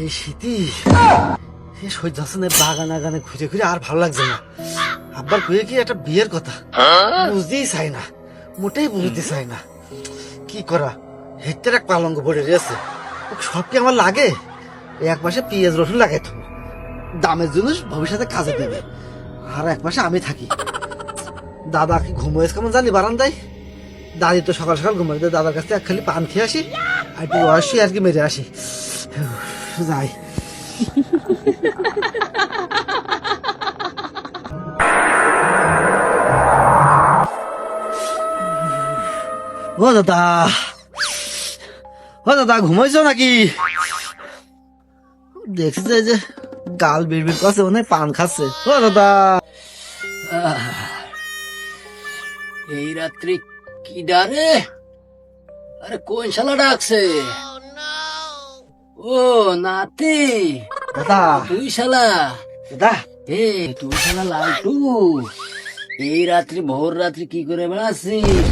এই শীতি এই সহ্য না বাগান আগানে ঘুরে ঘুরে আর ভালো লাগছে না। আব্বার কয়ে কি একটা বিয়ের কথা? বুঝতেই চাই না। মোটেই বুঝতে চাই না। কি করা? হেতের এক পালঙ্গ পড়ে রয়েছে সব কি আমার লাগে? এক মাসে পেঁয়াজ, রসুন লাগাই তো দামের জিনিস ভবিষ্যতে কাজে দেবে। আর এক মাসে আমি থাকি। দাদা কি ঘুমোয়েছে কেমন জানি বারান্দায়? দাদি তো সকাল সকাল ঘুমাই দাদার কাছ এক খালি পান খেয়ে আসি। আর আসি আর কি মেরে আসি। যাই। ও দাদা। ও দাদা, ঘুমাইছো নাকি? দেখছি যে গাল বিড়বিড় করছে, মনে পান খাচ্ছে। ও দাদা। এই রাত্রি কি ডারে আরে কোন শালা ডাকছে? ও নাতি। দাদা। তুই শালা? দাদা। এ তুই শালা লালটু। এই রাত্রি ভোর রাত্রি কি করে বেড়াচ্ছিস?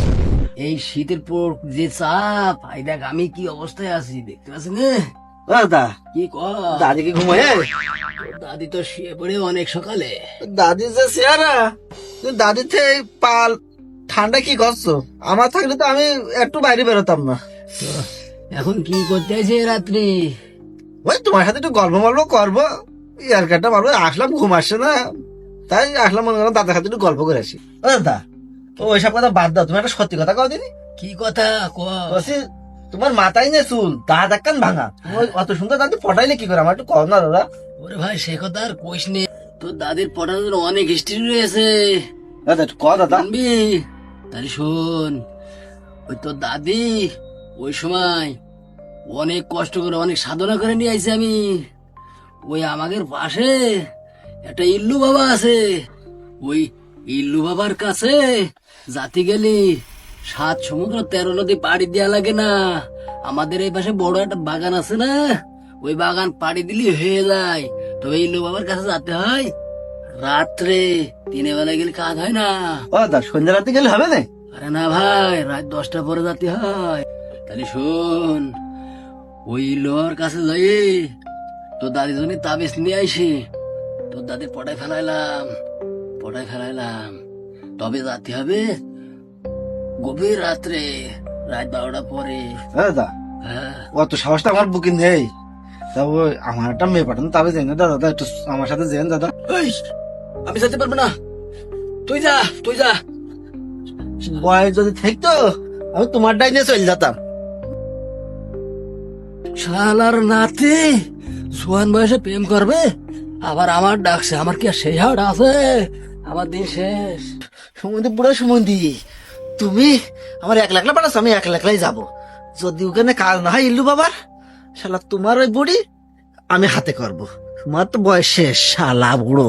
এই শীতের পর যে চাপ আই দেখ আমি কি অবস্থায় আছি দেখতে পাচ্ছি না? দাদা। কি কর? দাদি কি ঘুমায়? দাদি তো শুয়ে পড়ে অনেক সকালে। দাদি যে চেহারা দাদির থেকে পাল ঠান্ডা কি করছ? আমার থাকলে তো আমি একটু বাইরে বেরোতাম না। এখন কি করতে আছে রাত্রি? ওই তোমার সাথে একটু গল্প গল্প করব। ইয়ার কাটা মারবো আসলাম ঘুম আসছে না। তাই আসলাম মনে করলাম দাদার সাথে একটু গল্প করে আসি। ও দাদা ও ওইসব কথা বাদ দাও তুমি একটা সত্যি কথা কও দিনি। কি কথা কর বলছি তোমার মাথায় নে চুল দাঁত একখান ভাঙা ওই অত সুন্দর দাঁত ফটাইলে কি করে? আমার একটু কও না দাদা। ওরে ভাই সে কথা আর কইস নে তোর দাদির পড়ানোর অনেক হিস্ট্রি রয়েছে। দাদা একটু কও দাদা। জানবি? তাহলে শোন, ওই তোর দাদি ওই সময় অনেক কষ্ট করে অনেক সাধনা করে নিয়ে আইছি আমি। ওই আমাদের পাশে একটা ইল্লু বাবা আছে। ওই ইল্লু বাবার কাছে জাতি গেলি সাত সমুদ্র তেরো নদী পাড়ি দেওয়া লাগে না। আমাদের এই পাশে বড় একটা বাগান আছে না? ওই বাগান পাড়ি দিলি হয়ে যায়। তবে ইল্লু বাবার কাছে যেতে হয় রাত্রে দিনে বেলা গেলে কাজ হয় না। ও দাদা সন্ধ্যা রাতে গেলে হবে না। আরে না ভাই রাত দশটা পরে যেতে হয়। তাহলে শোন ওই লোহার কাছে যাই তোর দাদি জন্য তাবিজ নিয়ে আইসি। তোর দাদি পটায় ফেলাইলাম পটায় ফেলাইলাম। তবে যাতে হবে গভীর রাত্রে রাত বারোটা পরে। দাদা হ্যাঁ। অত সাহসটা আমার বুকিং নেই। তা ওই আমার একটা মেয়ে পাঠানো তবে যাই না দাদা দাদা একটু আমার সাথে যেন দাদা। আমি যেতে পারব না। তুই যা তুই যা। বয়স যদি থাকতো আমি তোমার ডাই নিয়ে চলে যেতাম। শালার নাতি সোয়ান বয়সে প্রেম করবে? আবার আমার ডাকছে আমার কি আর সেই হাট আছে? আমার দিন শেষ। সুমন্দি বুড়ো সুমন্দি তুমি আমার এক লাখলা পাঠাচ্ছ আমি এক লাখলাই যাব। যদি ওখানে কাজ না হয় ইল্লু বাবার? শালা তোমার ওই বুড়ি? আমি হাতে করব। তোমার তো বয়স শালা বুড়ো।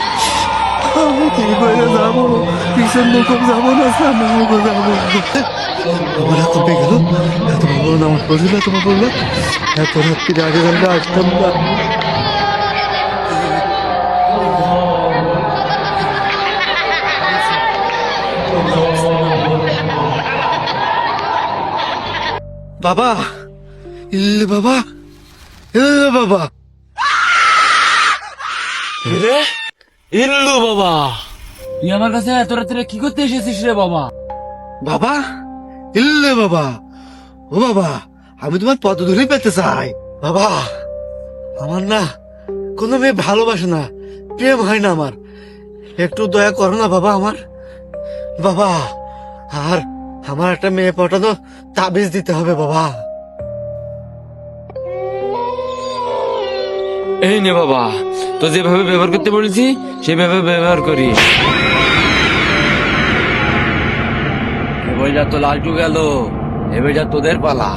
বড় মানুষ আমি কি করে যাব পিছন মুখে যাব না সামনে মুখে যাব আমার হাত পেয়ে গেল এত বড় নামাজ পড়ছিল তোমার বলল এত রাত্রির আগে গেলে আসতাম না বাবা ইল্লে বাবা ইল্লে বাবা ইল্লু বাবা। তুই আমার কাছে এত রাত্রে কি করতে এসেছিস রে বাবা? বাবা? ইল্লে বাবা। ও বাবা আমি তোমার পদ ধরেই পেতে চাই। বাবা আমার না কোনো মেয়ে ভালোবাসে না প্রেম হয় না আমার। একটু দয়া করো না বাবা আমার। বাবা আর আমার একটা মেয়ে পটানো তাবিজ দিতে হবে বাবা। এই নে বাবা, তো যেভাবে ব্যবহার করতে বলেছি, সেভাবে ব্যবহার করি। এবার তো লালটু গেল, এবার তোদের পালা।